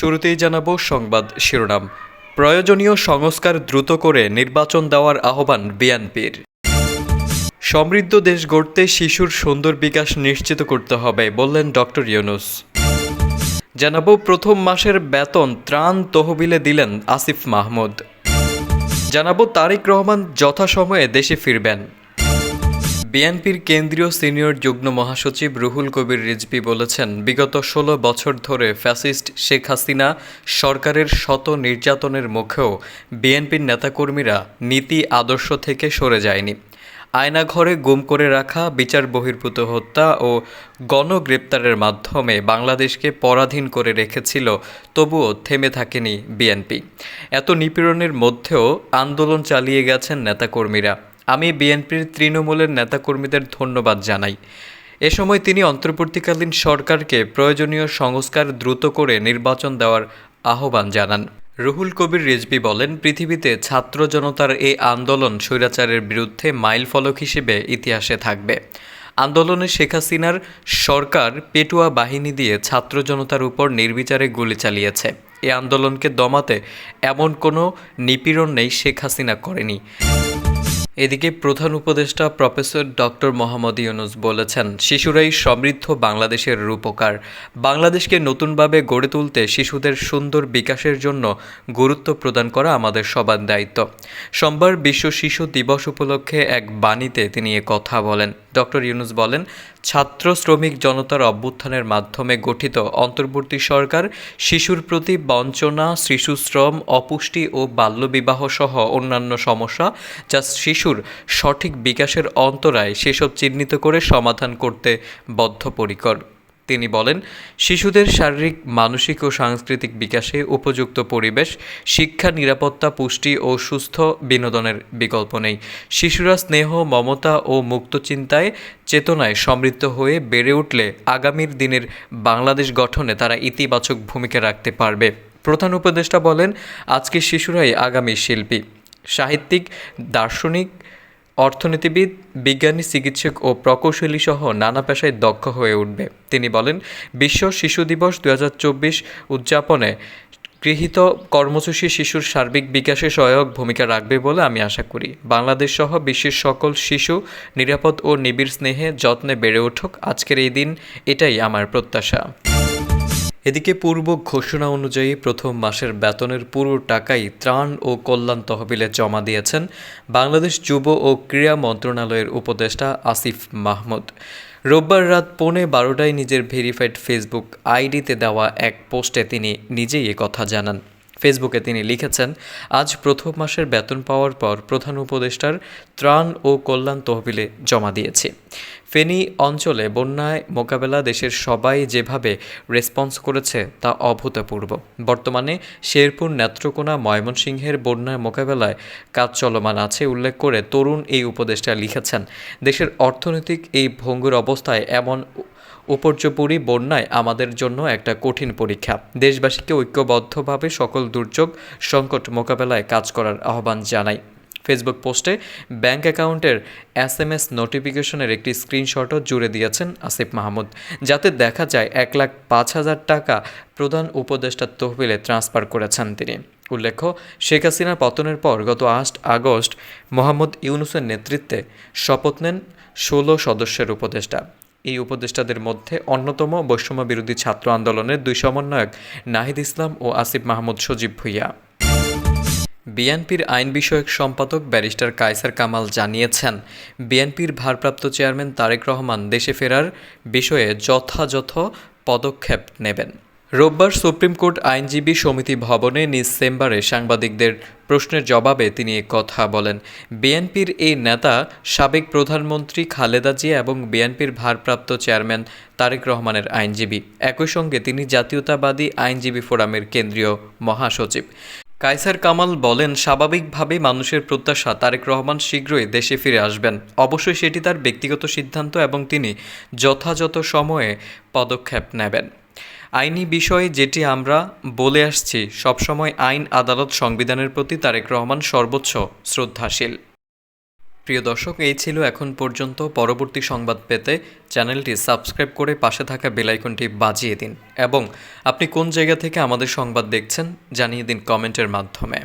শুরুতেই জানাব সংবাদ শিরোনাম। প্রয়োজনীয় সংস্কার দ্রুত করে নির্বাচন দেওয়ার আহ্বান বিএনপির। সমৃদ্ধ দেশ গড়তে শিশুর সুন্দর বিকাশ নিশ্চিত করতে হবে, বললেন ডক্টর ইউনুস। জানাব প্রথম মাসের বেতন ত্রাণ তহবিলে দিলেন আসিফ মাহমুদ। জানাব তারেক রহমান যথাসময়ে দেশে ফিরবেন। বিএনপির কেন্দ্রীয় সিনিয়র যুগ্ম মহাসচিব রুহুল কবির রিজভি বলেছেন, বিগত ষোলো বছর ধরে ফ্যাসিস্ট শেখ হাসিনা সরকারের শত নির্যাতনের মুখেও বিএনপির নেতাকর্মীরা নীতি আদর্শ থেকে সরে যায়নি। আয়নাঘরে গুম করে রাখা, বিচার বহির্ভূত হত্যা ও গণগ্রেপ্তারের মাধ্যমে বাংলাদেশকে পরাধীন করে রেখেছিল, তবুও থেমে থাকেনি বিএনপি। এত নিপীড়নের মধ্যেও আন্দোলন চালিয়ে গেছেন নেতাকর্মীরা। আমি বিএনপির তৃণমূলের নেতাকর্মীদের ধন্যবাদ জানাই। এ সময় তিনি অন্তর্বর্তীকালীন সরকারকে প্রয়োজনীয় সংস্কার দ্রুত করে নির্বাচন দেওয়ার আহ্বান জানান। রুহুল কবির রিজবি বলেন, পৃথিবীতে ছাত্র জনতার এই আন্দোলন স্বৈরাচারের বিরুদ্ধে মাইল ফলক হিসেবে ইতিহাসে থাকবে। আন্দোলনে শেখ হাসিনার সরকার পেটুয়া বাহিনী দিয়ে ছাত্র জনতার উপর নির্বিচারে গুলি চালিয়েছে। এ আন্দোলনকে দমাতে এমন কোনো নিপীড়ন নেই শেখ হাসিনা করেনি। এদিকে প্রধান উপদেষ্টা প্রফেসর ডক্টর মোহাম্মদ ইউনুস বলেছেন, শিশুরাই সমৃদ্ধ বাংলাদেশের রূপকার। বাংলাদেশকে নতুনভাবে গড়ে তুলতে শিশুদের সুন্দর বিকাশের জন্য গুরুত্ব প্রদান করা আমাদের সবার দায়িত্ব। সোমবার বিশ্ব শিশু দিবস উপলক্ষে এক বাণীতে তিনি এ কথা বলেন। ডক্টর ইউনুস বলেন ছাত্র শ্রমিক জনতার অভ্যুত্থানের মাধ্যমে গঠিত অন্তর্বর্তী সরকার শিশুর প্রতি বঞ্চনা, শিশুশ্রম, অপুষ্টি ও বাল্যবিবাহ সহ অন্যান্য সমস্যা যা শিশুর সঠিক বিকাশের অন্তরায় সেসব চিহ্নিত করে সমাধান করতে বদ্ধপরিকর। তিনি বলেন, শিশুদের শারীরিক, মানসিক ও সাংস্কৃতিক বিকাশে উপযুক্ত পরিবেশ, শিক্ষা, নিরাপত্তা, পুষ্টি ও সুস্থ বিনোদনের বিকল্প নেই। শিশুরা স্নেহ, মমতা ও মুক্ত চিন্তায় চেতনায় সমৃদ্ধ হয়ে বেড়ে উঠলে আগামীর দিনের বাংলাদেশ গঠনে তারা ইতিবাচক ভূমিকা রাখতে পারবে। প্রধান উপদেষ্টা বলেন, আজকে শিশুরাই আগামী শিল্পী। সাহিত্যিক, দার্শনিক অর্থনীতিবিদ, বিজ্ঞানী, চিকিৎসক ও প্রকৌশলী সহ নানা পেশায় দক্ষ হয়ে উঠবে। তিনি বলেন, বিশ্ব শিশু দিবস দু হাজার চব্বিশ উদযাপনে গৃহীত কর্মসূচি শিশুর সার্বিক বিকাশে সহায়ক ভূমিকা রাখবে বলে আমি আশা করি। বাংলাদেশ সহ বিশ্বের সকল শিশু নিরাপদ ও নিবিড় স্নেহে যত্নে বেড়ে উঠুক। আজকের এই দিন এটাই আমার প্রত্যাশা। এদিকে পূর্ব ঘোষণা অনুযায়ী প্রথম মাসের বেতনের পুরো টাকাই ত্রাণ ও কল্যাণ তহবিলে জমা দিয়েছেন বাংলাদেশ যুব ও ক্রীড়া মন্ত্রণালয়ের উপদেষ্টা আসিফ মাহমুদ। রোববার রাত পৌনে বারোটায় নিজের ভেরিফাইড ফেসবুক আইডিতে দেওয়া এক পোস্টে তিনি নিজেই কথা জানান। ফেসবুকে তিনি লিখেছেন, আজ প্রথম মাসের বেতন পাওয়ার পর প্রধান উপদেষ্টার ত্রাণ ও কল্যাণ তহবিলে জমা দিয়েছি। ফেনী অঞ্চলে বন্যায় মোকাবেলা দেশের সবাই যেভাবে রেসপন্স করেছে তা অভূতপূর্ব। বর্তমানে শেরপুর নেত্রকোনা ময়মনসিংহের বন্যায় মোকাবেলায় কাজ চলমান আছে উল্লেখ করে তরুণ এই উপদেষ্টা লিখেছেন, দেশের অর্থনৈতিক এই ভঙ্গুর অবস্থায় এমন উপর্যপুরী বন্যায় আমাদের জন্য একটা কঠিন পরীক্ষা। দেশবাসীকে ঐক্যবদ্ধভাবে সকল দুর্যোগ, সংকট মোকাবেলায় কাজ করার আহ্বান জানাই। ফেসবুক পোস্টে ব্যাংক অ্যাকাউন্টের এস এম এস নোটিফিকেশনের একটি স্ক্রিনশটও জুড়ে দিয়েছেন আসিফ মাহমুদ। যাতে দেখা যায় এক লাখ পাঁচ হাজার টাকা প্রধান উপদেষ্টার তহবিলে ট্রান্সফার করেছেন তিনি। উল্লেখ্য, শেখ হাসিনার পতনের পর গত আট আগস্ট মোহাম্মদ ইউনুসের নেতৃত্বে শপথ নেন ষোলো সদস্যের উপদেষ্টা। এই উপদেষ্টাদের মধ্যে অন্যতম বৈষম্য বিরোধী ছাত্র আন্দোলনের দুই সমন্বয়ক নাহিদ ইসলাম ও আসিফ মাহমুদ সজীব ভুইয়া। বিএনপির আইন বিষয়ক সম্পাদক ব্যারিস্টার কায়সার কামাল জানিয়েছেন, বিএনপির ভারপ্রাপ্ত চেয়ারম্যান তারেক রহমান দেশে ফেরার বিষয়ে যথাযথ পদক্ষেপ নেবেন। রোববার সুপ্রিম কোর্ট আইনজীবী সমিতি ভবনে নিজ চেম্বারে সাংবাদিকদের প্রশ্নের জবাবে তিনি কথা বলেন। বিএনপির এই নেতা সাবেক প্রধানমন্ত্রী খালেদা জিয়া এবং বিএনপির ভারপ্রাপ্ত চেয়ারম্যান তারেক রহমানের আইনজীবী। একই সঙ্গে তিনি জাতীয়তাবাদী আইনজীবী ফোরামের কেন্দ্রীয় মহাসচিব। কাইসার কামাল বলেন, স্বাভাবিকভাবে মানুষের প্রত্যাশা তারেক রহমান শীঘ্রই দেশে ফিরে আসবেন। অবশ্যই সেটি তার ব্যক্তিগত সিদ্ধান্ত এবং তিনি যথাযথ সময়ে পদক্ষেপ নেবেন। আইনি বিষয়ে যেটি আমরা বলে আসছি, সবসময় আইন আদালত সংবিধানের প্রতি তারেক রহমান সর্বোচ্চ শ্রদ্ধাশীল। প্রিয় দর্শক, এই ছিল এখন পর্যন্ত পরবর্তী সংবাদ পেতে চ্যানেলটি সাবস্ক্রাইব করে পাশে থাকা বেলাইকনটি বাজিয়ে দিন। এবং আপনি কোন জায়গা থেকে আমাদের সংবাদ দেখছেন জানিয়ে দিন কমেন্টের মাধ্যমে।